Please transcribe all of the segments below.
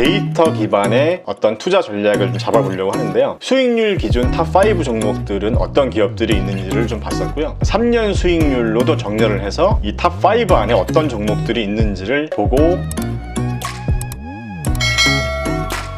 데이터 기반의 어떤 투자 전략을 좀 잡아보려고 하는데요. 수익률 기준 탑 5 종목들은 어떤 기업들이 있는지를 좀 봤었고요. 3년 수익률로도 정렬을 해서 이 탑 5 안에 어떤 종목들이 있는지를 보고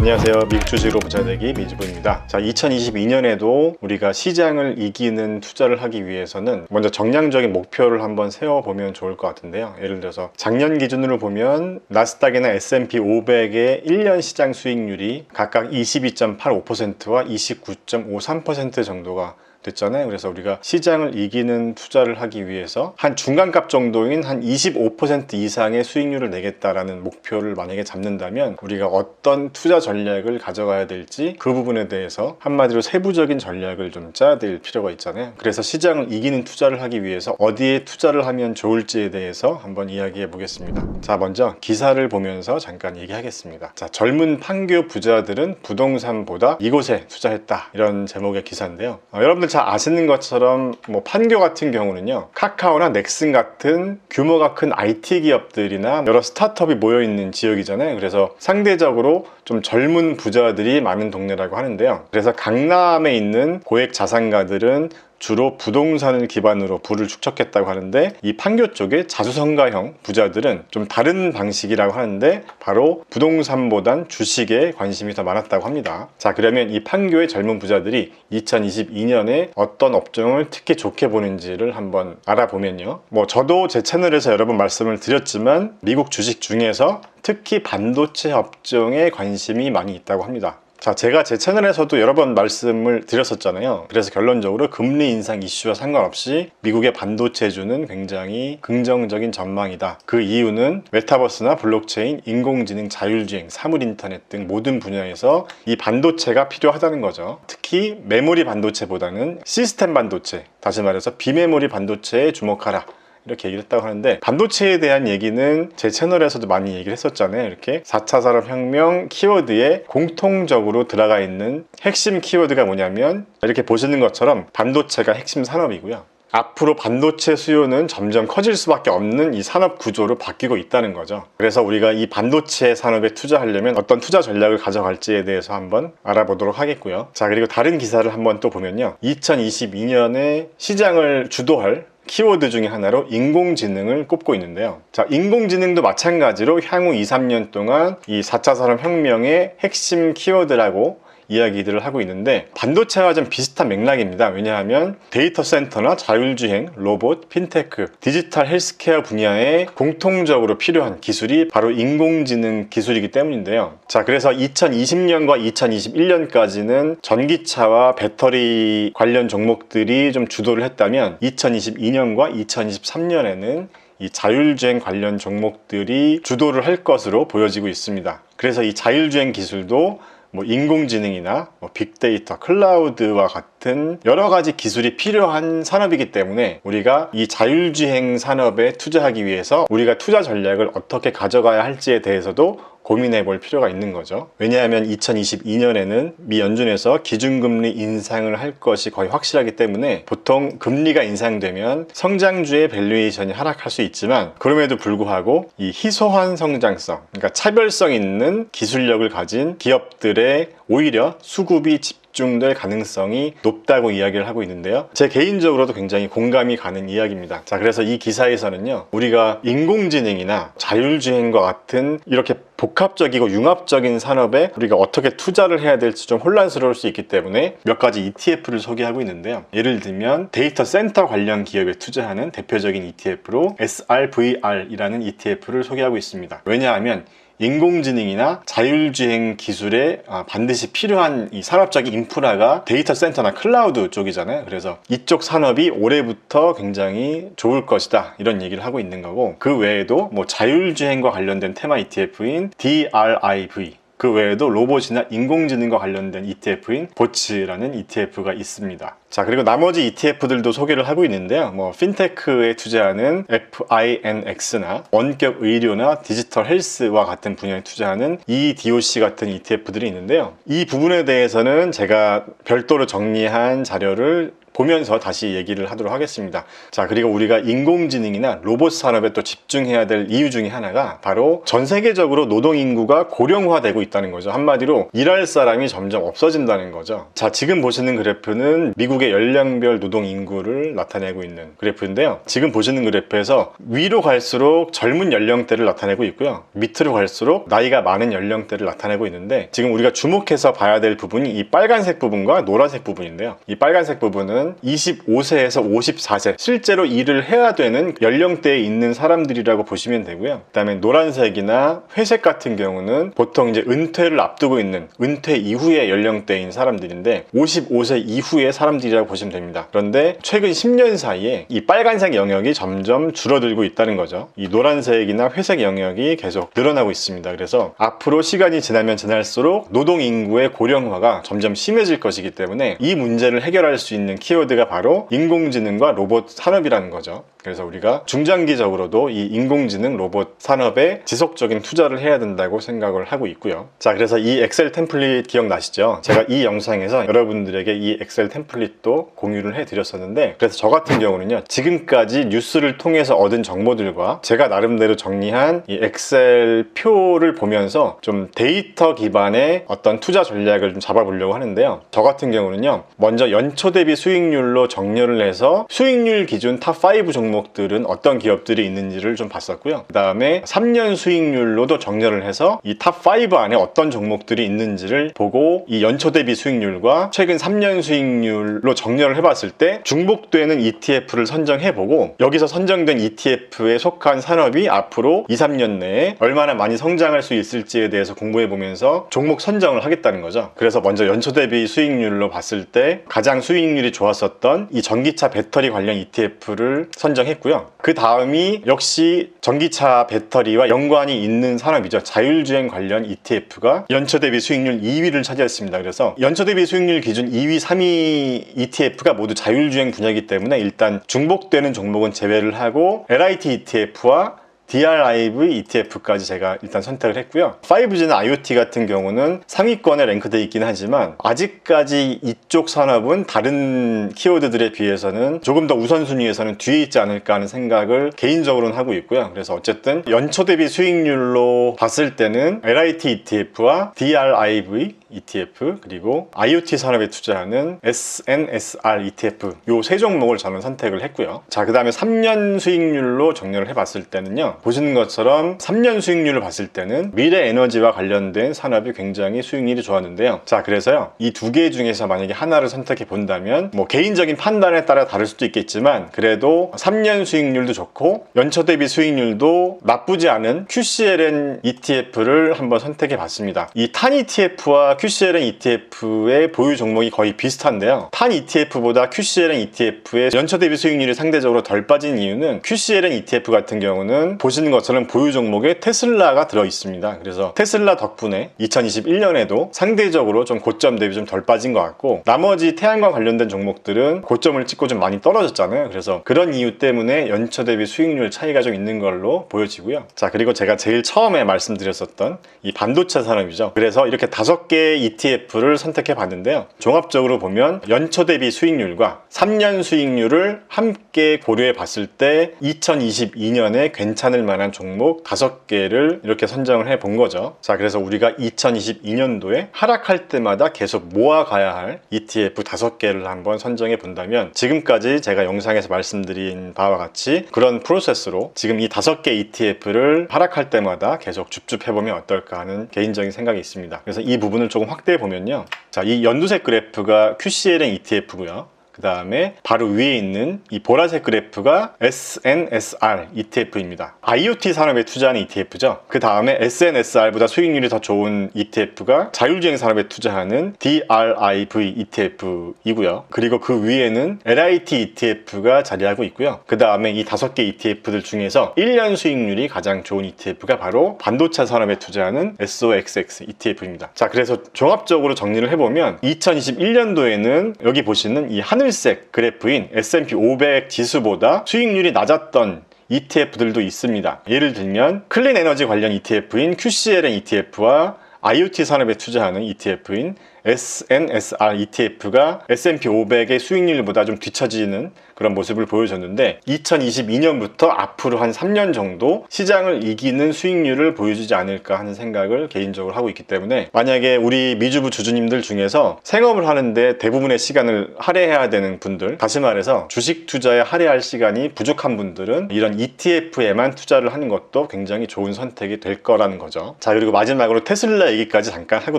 안녕하세요. 미국 주식으로 부자되기 미주부입니다. 자, 2022년에도 우리가 시장을 이기는 투자를 하기 위해서는 먼저 정량적인 목표를 한번 세워보면 좋을 것 같은데요. 예를 들어서 작년 기준으로 보면 나스닥이나 S&P 500의 1년 시장 수익률이 각각 22.85%와 29.53% 정도가 됐잖아요. 그래서 우리가 시장을 이기는 투자를 하기 위해서 한 중간값 정도인 한 25% 이상의 수익률을 내겠다라는 목표를 만약에 잡는다면 우리가 어떤 투자 전략을 가져가야 될지 그 부분에 대해서 한마디로 세부적인 전략을 좀 짜야 될 필요가 있잖아요. 그래서 시장을 이기는 투자를 하기 위해서 어디에 투자를 하면 좋을지에 대해서 한번 이야기해 보겠습니다. 자, 먼저 기사를 보면서 잠깐 얘기하겠습니다. 자, 젊은 판교 부자들은 부동산보다 이곳에 투자했다. 이런 제목의 기사인데요. 어, 여러분들 잘 아시는 것처럼 뭐 판교 같은 경우는요 카카오나 넥슨 같은 규모가 큰 IT 기업들이나 여러 스타트업이 모여 있는 지역이잖아요. 그래서 상대적으로 좀 젊은 부자들이 많은 동네라고 하는데요. 그래서 강남에 있는 고액 자산가들은 주로 부동산을 기반으로 부를 축적했다고 하는데 이 판교 쪽의 자수성가형 부자들은 좀 다른 방식이라고 하는데 바로 부동산보단 주식에 관심이 더 많았다고 합니다. 자 그러면 이 판교의 젊은 부자들이 2022년에 어떤 업종을 특히 좋게 보는지를 한번 알아보면요. 뭐 저도 제 채널에서 여러 번 말씀을 드렸지만 미국 주식 중에서 특히 반도체 업종에 관심이 많이 있다고 합니다. 자, 제가 제 채널에서도 여러 번 말씀을 드렸었잖아요. 그래서 결론적으로 금리 인상 이슈와 상관없이 미국의 반도체주는 굉장히 긍정적인 전망이다. 그 이유는 메타버스나 블록체인, 인공지능, 자율주행, 사물인터넷 등 모든 분야에서 이 반도체가 필요하다는 거죠. 특히 메모리 반도체보다는 시스템 반도체, 다시 말해서 비메모리 반도체에 주목하라. 이렇게 얘기를 했다고 하는데 반도체에 대한 얘기는 제 채널에서도 많이 얘기를 했었잖아요. 이렇게 4차 산업혁명 키워드에 공통적으로 들어가 있는 핵심 키워드가 뭐냐면 이렇게 보시는 것처럼 반도체가 핵심 산업이고요. 앞으로 반도체 수요는 점점 커질 수밖에 없는 이 산업 구조로 바뀌고 있다는 거죠. 그래서 우리가 이 반도체 산업에 투자하려면 어떤 투자 전략을 가져갈지에 대해서 한번 알아보도록 하겠고요. 자, 그리고 다른 기사를 한번 또 보면요. 2022년에 시장을 주도할 키워드 중에 하나로 인공지능을 꼽고 있는데요. 자, 인공지능도 마찬가지로 향후 2, 3년 동안 이 4차 산업혁명의 핵심 키워드라고 이야기들을 하고 있는데 반도체와 좀 비슷한 맥락입니다. 왜냐하면 데이터 센터나 자율주행, 로봇, 핀테크, 디지털 헬스케어 분야에 공통적으로 필요한 기술이 바로 인공지능 기술이기 때문인데요. 자, 그래서 2020년과 2021년까지는 전기차와 배터리 관련 종목들이 좀 주도를 했다면 2022년과 2023년에는 이 자율주행 관련 종목들이 주도를 할 것으로 보여지고 있습니다. 그래서 이 자율주행 기술도 뭐 인공지능이나 뭐 빅데이터, 클라우드와 같은 여러 가지 기술이 필요한 산업이기 때문에 우리가 이 자율주행 산업에 투자하기 위해서 우리가 투자 전략을 어떻게 가져가야 할지에 대해서도 고민해 볼 필요가 있는 거죠. 왜냐하면 2022년에는 미 연준에서 기준금리 인상을 할 것이 거의 확실하기 때문에 보통 금리가 인상되면 성장주의 밸류에이션이 하락할 수 있지만 그럼에도 불구하고 이 희소한 성장성, 그러니까 차별성 있는 기술력을 가진 기업들의 오히려 수급이 집 집중될 가능성이 높다고 이야기를 하고 있는데요. 제 개인적으로도 굉장히 공감이 가는 이야기입니다. 자, 그래서 이 기사에서는요, 우리가 인공지능이나 자율주행과 같은 이렇게 복합적이고 융합적인 산업에 우리가 어떻게 투자를 해야 될지 좀 혼란스러울 수 있기 때문에 몇 가지 ETF를 소개하고 있는데요. 예를 들면 데이터 센터 관련 기업에 투자하는 대표적인 ETF로 SRVR이라는 ETF를 소개하고 있습니다. 왜냐하면 인공지능이나 자율주행 기술에 아, 반드시 필요한 이 산업적인 인프라가 데이터 센터나 클라우드 쪽이잖아요. 그래서 이쪽 산업이 올해부터 굉장히 좋을 것이다. 이런 얘기를 하고 있는 거고 그 외에도 뭐 자율주행과 관련된 테마 ETF인 DRIV 그 외에도 로봇이나 인공지능과 관련된 ETF인 보츠라는 ETF가 있습니다. 자, 그리고 나머지 ETF들도 소개를 하고 있는데요. 뭐, 핀테크에 투자하는 FINX나 원격 의료나 디지털 헬스와 같은 분야에 투자하는 EDOC 같은 ETF들이 있는데요. 이 부분에 대해서는 제가 별도로 정리한 자료를 보면서 다시 얘기를 하도록 하겠습니다. 자, 그리고 우리가 인공지능이나 로봇 산업에 또 집중해야 될 이유 중에 하나가 바로 전 세계적으로 노동 인구가 고령화되고 있다는 거죠. 한마디로 일할 사람이 점점 없어진다는 거죠. 자, 지금 보시는 그래프는 미국의 연령별 노동 인구를 나타내고 있는 그래프인데요. 지금 보시는 그래프에서 위로 갈수록 젊은 연령대를 나타내고 있고요. 밑으로 갈수록 나이가 많은 연령대를 나타내고 있는데 지금 우리가 주목해서 봐야 될 부분이 이 빨간색 부분과 노란색 부분인데요. 이 빨간색 부분 은 25세에서 54세 실제로 일을 해야 되는 연령대에 있는 사람들이라고 보시면 되고요. 그다음에 노란색이나 회색 같은 경우는 보통 이제 은퇴를 앞두고 있는 은퇴 이후의 연령대인 사람들인데 55세 이후의 사람들이라고 보시면 됩니다. 그런데 최근 10년 사이에 이 빨간색 영역이 점점 줄어들고 있다는 거죠. 이 노란색이나 회색 영역이 계속 늘어나고 있습니다. 그래서 앞으로 시간이 지나면 지날수록 노동 인구의 고령화가 점점 심해질 것이기 때문에 이 문제를 해결할 수 있는 키 워드가 바로 인공지능과 로봇 산업이라는 거죠. 그래서 우리가 중장기적으로도 이 인공지능 로봇 산업에 지속적인 투자를 해야 된다고 생각을 하고 있고요. 자, 그래서 이 엑셀 템플릿 기억나시죠? 제가 이 영상에서 여러분들에게 이 엑셀 템플릿도 공유를 해드렸었는데 그래서 저 같은 경우는요. 지금까지 뉴스를 통해서 얻은 정보들과 제가 나름대로 정리한 이 엑셀 표를 보면서 좀 데이터 기반의 어떤 투자 전략을 좀 잡아보려고 하는데요. 저 같은 경우는요. 먼저 연초 대비 수익률로 정렬을 해서 수익률 기준 탑5 종목 들은 어떤 기업들이 있는지를 좀 봤었고요. 그 다음에 3년 수익률로도 정렬을 해서 이 탑 5 안에 어떤 종목들이 있는지를 보고 이 연초 대비 수익률과 최근 3년 수익률로 정렬을 해봤을 때 중복되는 ETF를 선정해보고 여기서 선정된 ETF에 속한 산업이 앞으로 2, 3년 내에 얼마나 많이 성장할 수 있을지에 대해서 공부해보면서 종목 선정을 하겠다는 거죠. 그래서 먼저 연초 대비 수익률로 봤을 때 가장 수익률이 좋았었던 이 전기차 배터리 관련 ETF를 선정 했고요. 그 다음이 역시 전기차 배터리와 연관이 있는 산업이죠. 자율주행 관련 ETF가 연초 대비 수익률 2위를 차지했습니다. 그래서 연초 대비 수익률 기준 2위, 3위 ETF가 모두 자율주행 분야이기 때문에 일단 중복되는 종목은 제외를 하고 LIT ETF와 DRIV ETF까지 제가 일단 선택을 했고요. 5G나 IoT 같은 경우는 상위권에 랭크되어 있긴 하지만 아직까지 이쪽 산업은 다른 키워드들에 비해서는 조금 더 우선순위에서는 뒤에 있지 않을까 하는 생각을 개인적으로는 하고 있고요. 그래서 어쨌든 연초 대비 수익률로 봤을 때는 LIT ETF와 DRIV ETF 그리고 IoT 산업에 투자하는 SNSR ETF 요 세 종목을 저는 선택을 했고요. 자, 그 다음에 3년 수익률로 정렬을 해봤을 때는요. 보시는 것처럼 3년 수익률을 봤을 때는 미래 에너지와 관련된 산업이 굉장히 수익률이 좋았는데요. 자, 그래서요. 이 두 개 중에서 만약에 하나를 선택해 본다면 뭐 개인적인 판단에 따라 다를 수도 있겠지만 그래도 3년 수익률도 좋고 연초 대비 수익률도 나쁘지 않은 QCLN ETF를 한번 선택해 봤습니다. 이 탄 ETF와 QCLN ETF의 보유 종목이 거의 비슷한데요. 탄 ETF보다 QCLN ETF의 연초 대비 수익률이 상대적으로 덜 빠진 이유는 QCLN ETF 같은 경우는 보시는 것처럼 보유 종목에 테슬라가 들어 있습니다. 그래서 테슬라 덕분에 2021년에도 상대적으로 좀 고점 대비 좀 덜 빠진 것 같고 나머지 태양과 관련된 종목들은 고점을 찍고 좀 많이 떨어졌잖아요. 그래서 그런 이유 때문에 연초 대비 수익률 차이가 좀 있는 걸로 보여지고요. 자 그리고 제가 제일 처음에 말씀드렸었던 이 반도체 산업이죠. 그래서 이렇게 다섯 개 ETF를 선택해 봤는데요. 종합적으로 보면 연초 대비 수익률과 3년 수익률을 함께 고려해 봤을 때 2022년에 괜찮을 만한 종목 5개를 이렇게 선정을 해 본 거죠. 자, 그래서 우리가 2022년도에 하락할 때마다 계속 모아가야 할 ETF 5개를 한번 선정해 본다면 지금까지 제가 영상에서 말씀드린 바와 같이 그런 프로세스로 지금 이 5개 ETF를 하락할 때마다 계속 줍줍해 보면 어떨까 하는 개인적인 생각이 있습니다. 그래서 이 부분을 조금 확대해 보면요. 자, 이 연두색 그래프가 QCLN ETF고요. 그 다음에 바로 위에 있는 이 보라색 그래프가 SNSR ETF입니다. IoT 산업에 투자하는 ETF죠. 그 다음에 SNSR보다 수익률이 더 좋은 ETF가 자율주행 산업에 투자하는 DRIV ETF이고요. 그리고 그 위에는 LIT ETF가 자리하고 있고요. 그 다음에 이 다섯 개 ETF들 중에서 1년 수익률이 가장 좋은 ETF가 바로 반도체 산업에 투자하는 SOXX ETF입니다. 자, 그래서 종합적으로 정리를 해보면 2021년도에는 여기 보시는 이 하늘 색 그래프인 S&P 500 지수보다 수익률이 낮았던 ETF들도 있습니다. 예를 들면 클린 에너지 관련 ETF인 QCLN ETF와 IoT 산업에 투자하는 ETF인 SNSR ETF가 S&P 500의 수익률보다 좀 뒤처지는 그런 모습을 보여줬는데 2022년부터 앞으로 한 3년 정도 시장을 이기는 수익률을 보여주지 않을까 하는 생각을 개인적으로 하고 있기 때문에 만약에 우리 미주부 주주님들 중에서 생업을 하는데 대부분의 시간을 할애해야 되는 분들 다시 말해서 주식 투자에 할애할 시간이 부족한 분들은 이런 ETF에만 투자를 하는 것도 굉장히 좋은 선택이 될 거라는 거죠. 자 그리고 마지막으로 테슬라 얘기까지 잠깐 하고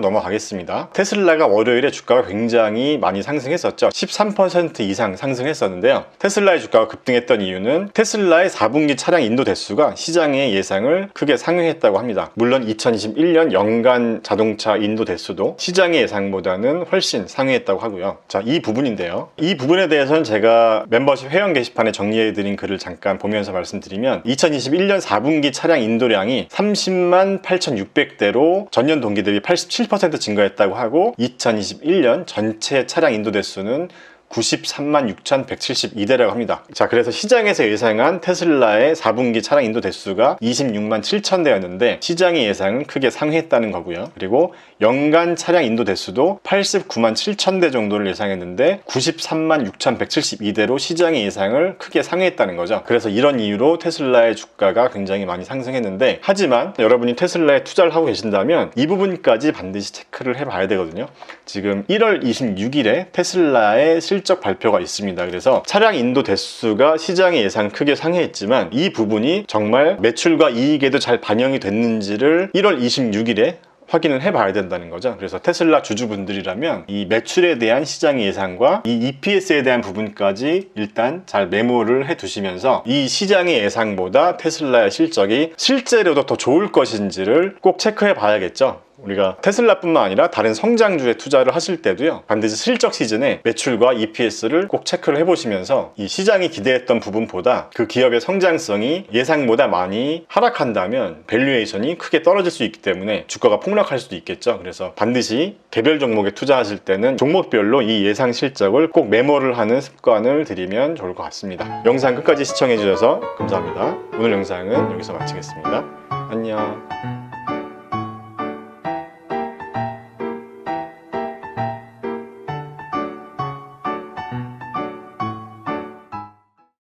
넘어가겠습니다. 테슬라 가 월요일에 주가가 굉장히 많이 상승했었죠 13% 이상 상승했었는데요 테슬라의 주가가 급등했던 이유는 테슬라의 4분기 차량 인도 대수가 시장의 예상을 크게 상회했다고 합니다. 물론 2021년 연간 자동차 인도 대수도 시장의 예상보다는 훨씬 상회했다고 하고요. 자, 이 부분인데요. 이 부분에 대해서는 제가 멤버십 회원 게시판에 정리해드린 글을 잠깐 보면서 말씀드리면 2021년 4분기 차량 인도량이 30만 8,600대로 전년 동기 대비 87% 증가했다고 하고 2021년 전체 차량 인도 대수는 93만 6,172대라고 합니다. 자, 그래서 시장에서 예상한 테슬라의 4분기 차량 인도 대수가 26만 7천 대였는데 시장의 예상은 크게 상회했다는 거고요. 그리고 연간 차량 인도 대수도 89만 7천 대 정도를 예상했는데 93만 6,172대로 시장의 예상을 크게 상회했다는 거죠. 그래서 이런 이유로 테슬라의 주가가 굉장히 많이 상승했는데 하지만 여러분이 테슬라에 투자를 하고 계신다면 이 부분까지 반드시 체크를 해봐야 되거든요. 지금 1월 26일에 테슬라의 실적 발표가 있습니다. 그래서 차량 인도 대수가 시장의 예상 크게 상회했지만 이 부분이 정말 매출과 이익에도 잘 반영이 됐는지를 1월 26일에 확인을 해봐야 된다는 거죠. 그래서 테슬라 주주분들이라면 이 매출에 대한 시장의 예상과 이 EPS에 대한 부분까지 일단 잘 메모를 해두시면서 이 시장의 예상보다 테슬라의 실적이 실제로도 더 좋을 것인지를 꼭 체크해 봐야겠죠. 우리가 테슬라뿐만 아니라 다른 성장주에 투자를 하실 때도요 반드시 실적 시즌에 매출과 EPS를 꼭 체크를 해보시면서 이 시장이 기대했던 부분보다 그 기업의 성장성이 예상보다 많이 하락한다면 밸류에이션이 크게 떨어질 수 있기 때문에 주가가 폭락할 수도 있겠죠. 그래서 반드시 개별 종목에 투자하실 때는 종목별로 이 예상 실적을 꼭 메모를 하는 습관을 들이면 좋을 것 같습니다. 영상 끝까지 시청해 주셔서 감사합니다. 오늘 영상은 여기서 마치겠습니다. 안녕